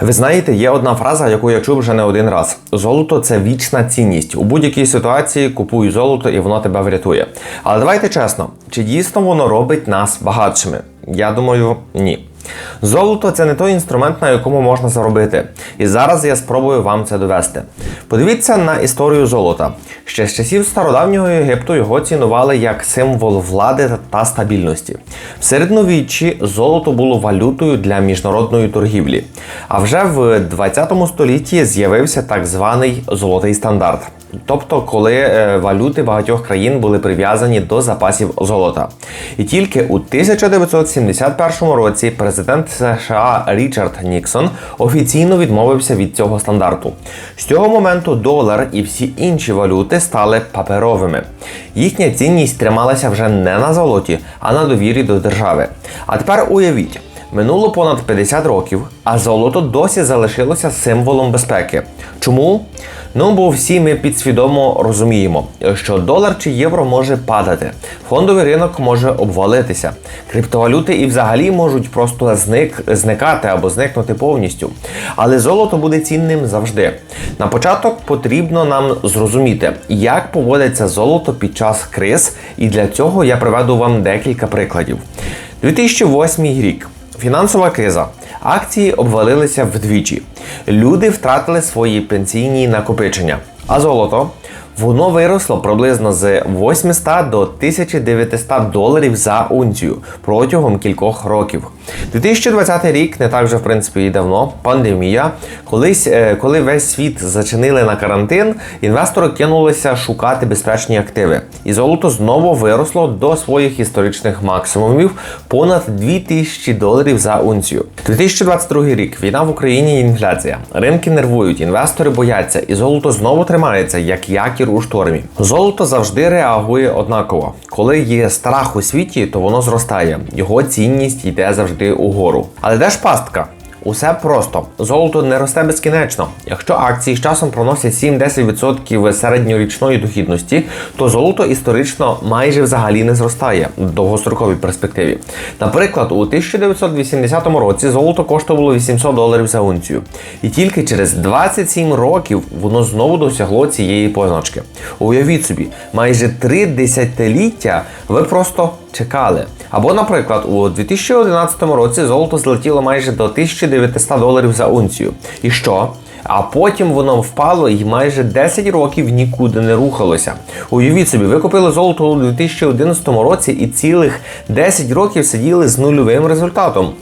Ви знаєте, є одна фраза, яку я чув вже не один раз: золото це вічна цінність. У будь-якій ситуації купуй золото і воно тебе врятує. Але давайте чесно, чи дійсно воно робить нас багатшими? Я думаю, ні. Золото це не той інструмент, на якому можна заробити. І зараз я спробую вам це довести. Подивіться на історію золота. Ще з часів стародавнього Єгипту його цінували як символ влади та стабільності. В середньовіччі золото було валютою для міжнародної торгівлі. А вже в 20 столітті з'явився так званий золотий стандарт. Тобто, коли е, валюти багатьох країн були прив'язані до запасів золота. І тільки у 1971 році президент США Річард Ніксон офіційно відмовився від цього стандарту. З цього моменту долар і всі інші валюти стали паперовими. Їхня цінність трималася вже не на золоті, а на довірі до держави. А тепер уявіть. Минуло понад 50 років, а золото досі залишилося символом безпеки. Чому? Ну бо всі ми підсвідомо розуміємо, що долар чи євро може падати, фондовий ринок може обвалитися, криптовалюти і взагалі можуть просто зник, зникати або зникнути повністю. Але золото буде цінним завжди. На початок потрібно нам зрозуміти, як поводиться золото під час криз, і для цього я приведу вам декілька прикладів. 2008 рік. Фінансова криза. Акції обвалилися вдвічі. Люди втратили свої пенсійні накопичення. А золото воно виросло приблизно з 800 до 1900 доларів за унцію протягом кількох років. 2020 рік не так вже в принципі і давно. Пандемія. Колись, е, коли весь світ зачинили на карантин, інвестори кинулися шукати безпечні активи. І золото знову виросло до своїх історичних максимумів понад 2000 доларів за унцію. 2022 рік. Війна в Україні і інфляція. Ринки нервують, інвестори бояться, і золото знову тримається як якір у штормі. Золото завжди реагує однаково. Коли є страх у світі, то воно зростає. Його цінність йде завжди угору. Але де ж пастка? Усе просто. Золото не росте безкінечно. Якщо акції з часом проносять 7-10% середньорічної дохідності, то золото історично майже взагалі не зростає в довгостроковій перспективі. Наприклад, у 1980 році золото коштувало 800 доларів за унцію. І тільки через 27 років воно знову досягло цієї позначки. Уявіть собі, майже три десятиліття ви просто чекали. Або, наприклад, у 2011 році золото злетіло майже до 1900 доларів за унцію. І що? А потім воно впало і майже 10 років нікуди не рухалося. Уявіть собі, ви купили золото у 2011 році і цілих 10 років сиділи з нульовим результатом.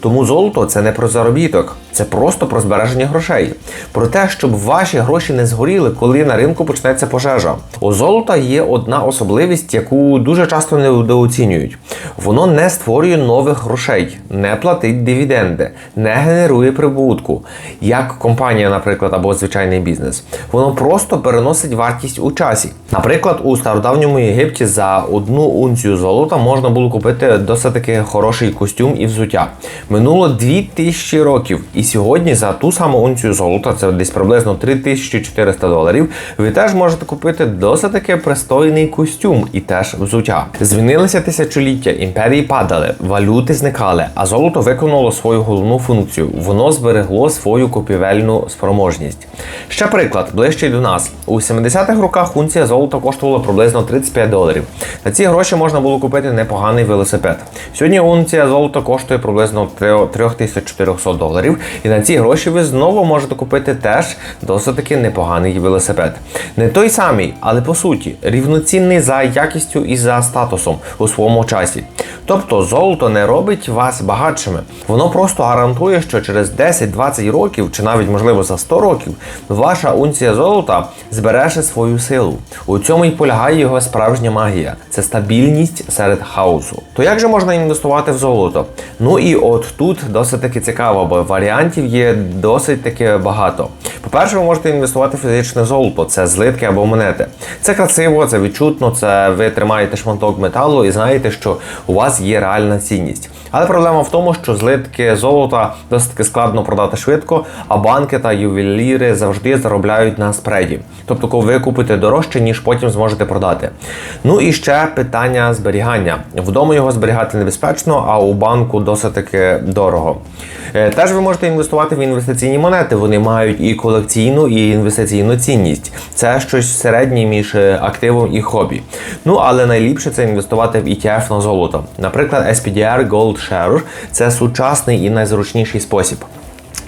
Тому золото це не про заробіток, це просто про збереження грошей. Про те, щоб ваші гроші не згоріли, коли на ринку почнеться пожежа. У золота є одна особливість, яку дуже часто недооцінюють. Воно не створює нових грошей, не платить дивіденди, не генерує прибутку, як компанія, наприклад, або звичайний бізнес. Воно просто переносить вартість у часі. Наприклад, у стародавньому Єгипті за одну унцію золота можна було купити досить таки хороший костюм і взуття. Минуло 2000 років, і сьогодні за ту саму унцію золота, це десь приблизно 3400 доларів, ви теж можете купити досить таки пристойний костюм і теж взуття. Змінилися тисячоліття, імперії падали, валюти зникали, а золото виконало свою головну функцію. Воно зберегло свою купівельну спроможність. Ще приклад, ближче до нас. У 70-х роках унція золота коштувала приблизно 35 доларів. На ці гроші можна було купити непоганий велосипед. Сьогодні унція золота коштує приблизно 3400 доларів, і на ці гроші ви знову можете купити теж досить таки непоганий велосипед. Не той самий, але по суті рівноцінний за якістю і за статусом у своєму часі. Тобто золото не робить вас багатшими. Воно просто гарантує, що через 10-20 років, чи навіть можливо за 100 років, ваша унція золота збереже свою силу. У цьому й полягає його справжня магія це стабільність серед хаосу. То як же можна інвестувати в золото? Ну і от тут досить таки цікаво, бо варіантів є досить таки багато. По-перше, ви можете інвестувати в фізичне золото, це злитки або монети. Це красиво, це відчутно, це ви тримаєте шматок металу і знаєте, що у вас є реальна цінність. Але проблема в тому, що злитки золота досить таки складно продати швидко, а банки та ювеліри завжди заробляють на спреді. Тобто, коли ви купите дорожче, ніж потім зможете продати. Ну і ще питання зберігання. Вдома його зберігати небезпечно, а у банку досить таки дорого. Е, Теж ви можете інвестувати в інвестиційні монети. Вони мають і колекційну, і інвестиційну цінність. Це щось середнє між е, активом і хобі. Ну але найліпше це інвестувати в ETF на золото. Наприклад, SPDR Gold Share – це сучасний і найзручніший спосіб.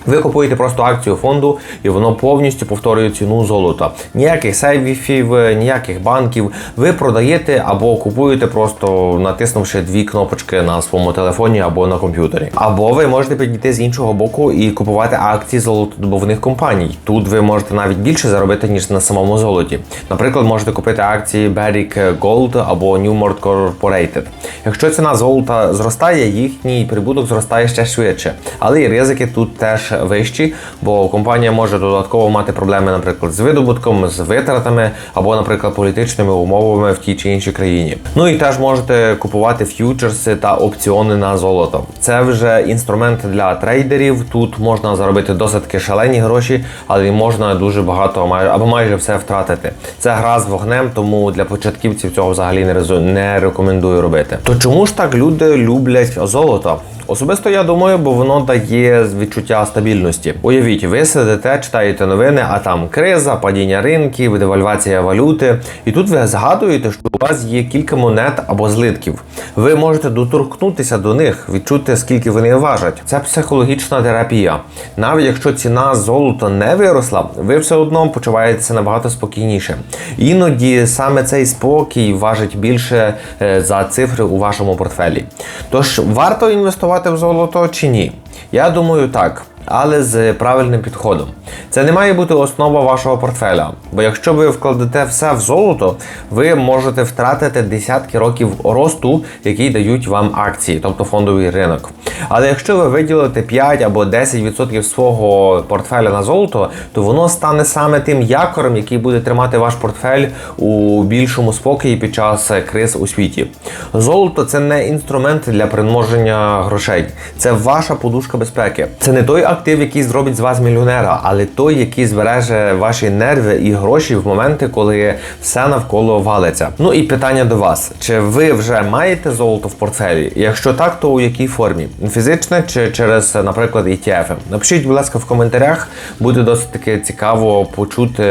Ви купуєте просто акцію фонду, і воно повністю повторює ціну золота. Ніяких сейвів, ніяких банків. Ви продаєте або купуєте, просто натиснувши дві кнопочки на своєму телефоні або на комп'ютері. Або ви можете підійти з іншого боку і купувати акції золотодобувних компаній. Тут ви можете навіть більше заробити, ніж на самому золоті. Наприклад, можете купити акції Barrick Gold або Newmont Corporated. Якщо ціна золота зростає, їхній прибуток зростає ще швидше. Але і ризики тут теж вищі, бо компанія може додатково мати проблеми, наприклад, з видобутком, з витратами або, наприклад, політичними умовами в тій чи іншій країні. Ну і теж можете купувати ф'ючерси та опціони на золото. Це вже інструмент для трейдерів. Тут можна заробити досить таки шалені гроші, але можна дуже багато або майже все втратити. Це гра з вогнем, тому для початківців цього взагалі не рекомендую робити. То чому ж так люди люблять золото? Особисто я думаю, бо воно дає відчуття стабільності. Уявіть, ви сидите, читаєте новини, а там криза, падіння ринків, девальвація валюти. І тут ви згадуєте, що у вас є кілька монет або злитків. Ви можете доторкнутися до них, відчути, скільки вони важать. Це психологічна терапія. Навіть якщо ціна золота не виросла, ви все одно почуваєтеся набагато спокійніше. Іноді саме цей спокій важить більше е, за цифри у вашому портфелі. Тож варто інвестувати в золото чи ні? Я думаю, так. Але з правильним підходом. Це не має бути основа вашого портфеля. Бо якщо ви вкладете все в золото, ви можете втратити десятки років росту, який дають вам акції, тобто фондовий ринок. Але якщо ви виділите 5 або 10% свого портфеля на золото, то воно стане саме тим якорем, який буде тримати ваш портфель у більшому спокої під час криз у світі. Золото це не інструмент для примноження грошей, це ваша подушка безпеки. Це не той актив, який зробить з вас мільйонера, але той, який збереже ваші нерви і гроші в моменти, коли все навколо валиться. Ну і питання до вас: чи ви вже маєте золото в портфелі? Якщо так, то у якій формі? Фізичне чи через, наприклад, ETF? Напишіть, будь ласка, в коментарях. Буде досить таки цікаво почути,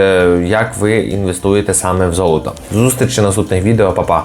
як ви інвестуєте саме в золото. Зустрічі наступних відео, Па-па!